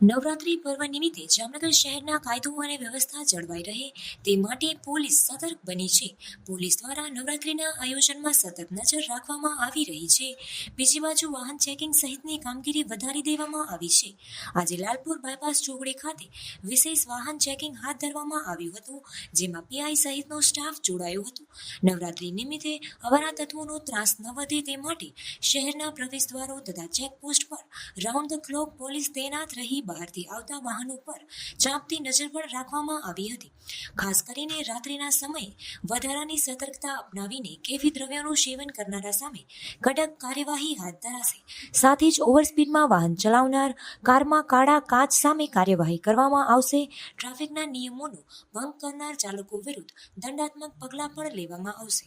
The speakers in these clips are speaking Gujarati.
નવરાત્રી પર્વ નિમિત્તે જામનગર શહેરના કાયદો અને વ્યવસ્થા જળવાઈ રહે તે માટે પોલીસ સતર્ક બની છે. પોલીસ દ્વારા નવરાત્રીના આયોજનમાં સતત નજર રાખવામાં આવી રહી છે. બીજી બાજુ વાહન ચેકિંગ સહિતની કામગીરી વધારી દેવામાં આવી છે. આજે લાલપુર બાયપાસ ચોકડી ખાતે વિશેષ વાહન ચેકિંગ હાથ ધરવામાં આવ્યું હતું, જેમાં પીઆઈ સહિતનો સ્ટાફ જોડાયો હતો. નવરાત્રી નિમિત્તે અવારા તત્વોનો ત્રાસ ન વધે તે માટે શહેરના પ્રવેશદ્વારો તથા ચેકપોસ્ટ પર રાઉન્ડ ધ ક્લોક પોલીસ તૈનાત રહી બહારથી આવતા વાહનો પર ચાંપતી નજર પણ રાખવામાં આવી હતી. ખાસ કરીને રાત્રિના સમયે વધારાની સતર્કતા અપનાવીને કેફી દ્રવ્યોનું સેવન કરનારા સામે કડક કાર્યવાહી હાથ ધરાશે. સાથે જ ઓવરસ્પીડમાં વાહન ચલાવનાર કારમાં કાળા કાચ સામે કાર્યવાહી કરવામાં આવશે. ટ્રાફિકના નિયમોનો ભંગ કરનાર ચાલકો વિરુદ્ધ દંડાત્મક પગલાં પણ લેવામાં આવશે.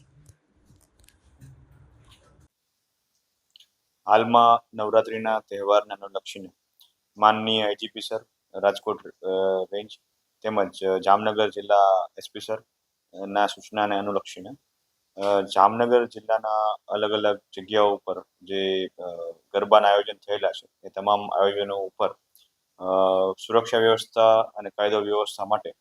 હાલમાં નવરાત્રિના તહેવારને અનુલક્ષીને માનનીય આઈજીપી સર રાજકોટ રેન્જ તેમજ જામનગર જિલ્લા એસપી સર ના સૂચનાને અનુલક્ષીને જામનગર જિલ્લાના અલગ અલગ જગ્યાઓ ઉપર જે ગરબાના આયોજન થયેલા છે, એ તમામ આયોજનો ઉપર સુરક્ષા વ્યવસ્થા અને કાયદો વ્યવસ્થા માટે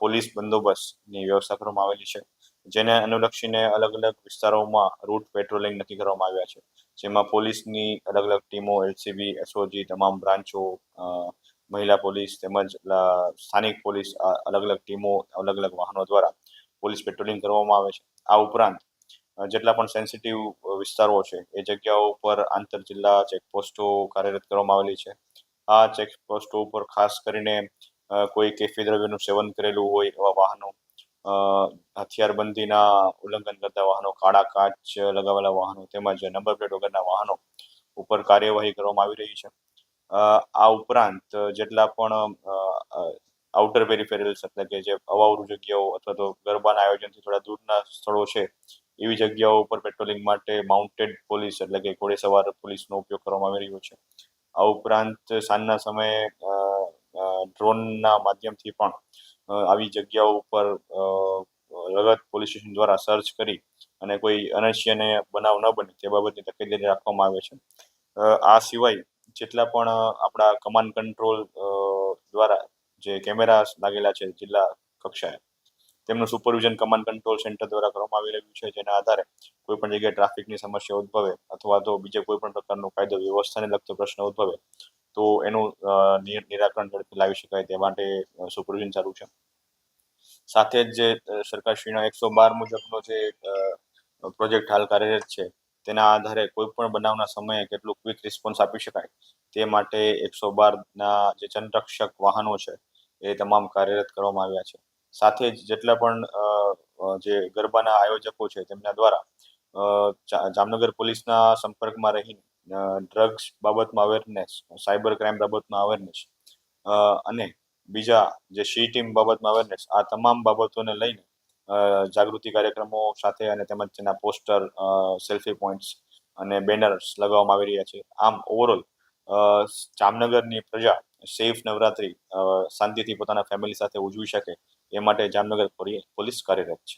પોલીસ બંદોબસ્તની વ્યવસ્થા કરવામાં આવેલી છે. જેને અનુલક્ષીને અલગ અલગ વિસ્તારોમાં રૂટ પેટ્રોલિંગ નક્કી કરવામાં આવ્યા છે. જેમાં પોલીસની અલગ અલગ ટીમો એલસીબી એસઓજી તમામ બ્રાન્ચો મહિલા પોલીસ તેમજ સ્થાનિક પોલીસ અલગ અલગ ટીમો અલગ અલગ વાહનો દ્વારા પોલીસ પેટ્રોલિંગ કરવામાં આવે છે. આ ઉપરાંત જેટલા પણ સેન્સિટિવ વિસ્તારો છે, એ જગ્યાઓ ઉપર આંતર જિલ્લા ચેકપોસ્ટો કાર્યરત કરવામાં આવેલી છે. આ ચેકપોસ્ટો ઉપર ખાસ કરીને કોઈ કેફી દ્રવ્યનું સેવન કરેલું હોય એવા વાહનો હથિયારબંધીના ઉલ્લંઘન કરતા વાહનો, કાળા કાચ લગાવેલા વાહનો તેમજ નંબર પ્લેટ વગરના વાહનો ઉપર કાર્યવાહી કરવામાં આવી રહી છે. આ ઉપરાંત જેટલા પણ આઉટર પેરિફેરલ્સ એટલે કે જે અવાવરું જગ્યાઓ અથવા તો ગરબાના આયોજનથી થોડા દૂરના સ્થળો છે, એવી જગ્યાઓ ઉપર પેટ્રોલિંગ માટે માઉન્ટેડ પોલીસ એટલે કે ઘોડેસવાર પોલીસનો ઉપયોગ કરવામાં આવી રહ્યો છે. આ ઉપરાંત સાંજના સમયે ડ્રોનના માધ્યમથી પણ આવી જગ્યાઓ ઉપર લગત પોલીસ સ્ટેશન દ્વારા સર્ચ કરી અને કોઈ અનશ્યને બનાવ ન બને તે બાબતની તકેદારી રાખવામાં આવે છે. આ સિવાય જેટલા પણ આપણા કમાન્ડ કંટ્રોલ દ્વારા જે કેમેરા લાગેલા છે જિલ્લા કક્ષાએ, તેમનું સુપરવિઝન કમાન્ડ કંટ્રોલ સેન્ટર દ્વારા કરવામાં આવી રહ્યું છે, જેના આધારે કોઈ પણ જગ્યાએ ટ્રાફિકની સમસ્યા ઉદ્ભવે અથવા તો બીજા કોઈ પણ પ્રકારનો કાયદો વ્યવસ્થાને લગતો પ્રશ્ન ઉદ્ભવે તો એનું નિરાકરણ ઝડપી લાવી શકાય તે માટે સુપરવિઝન ચાલુ છે. સાથે જ જે સરકારશ્રીના એકસો બાર મુજબનો જે પ્રોજેક્ટ હાલ કાર્યરત છે, તેના આધારે કોઈ પણ બનાવના સમયે કેટલું ક્વિક રિસ્પોન્સ આપી શકાય, તે માટે એકસો બારના જે જનરક્ષક વાહનો છે, એ તમામ કાર્યરત કરવામાં આવ્યા છે. સાથે જ જેટલા પણ જે ગરબાના આયોજકો છે, તેમના દ્વારા જામનગર પોલીસના સંપર્કમાં રહીને ડ્રગ્સ બાબતમાં અવેરનેસ સાયબર ક્રાઇમ બાબતમાં અવેરનેસ અને બીજા જે સી ટીમ બાબતમાં અવેરનેસ આ તમામ બાબતોને લઈને જાગૃતિ કાર્યક્રમો સાથે અને તેમજ તેના પોસ્ટર સેલ્ફી પોઈન્ટ્સ અને બેનર્સ લગાવવામાં આવી રહ્યા છે. આમ ઓવરઓલ જામનગરની પ્રજા સેફ નવરાત્રી શાંતિથી પોતાના ફેમિલી સાથે ઉજવી શકે એ માટે જામનગર પોલીસ કાર્યરત છે.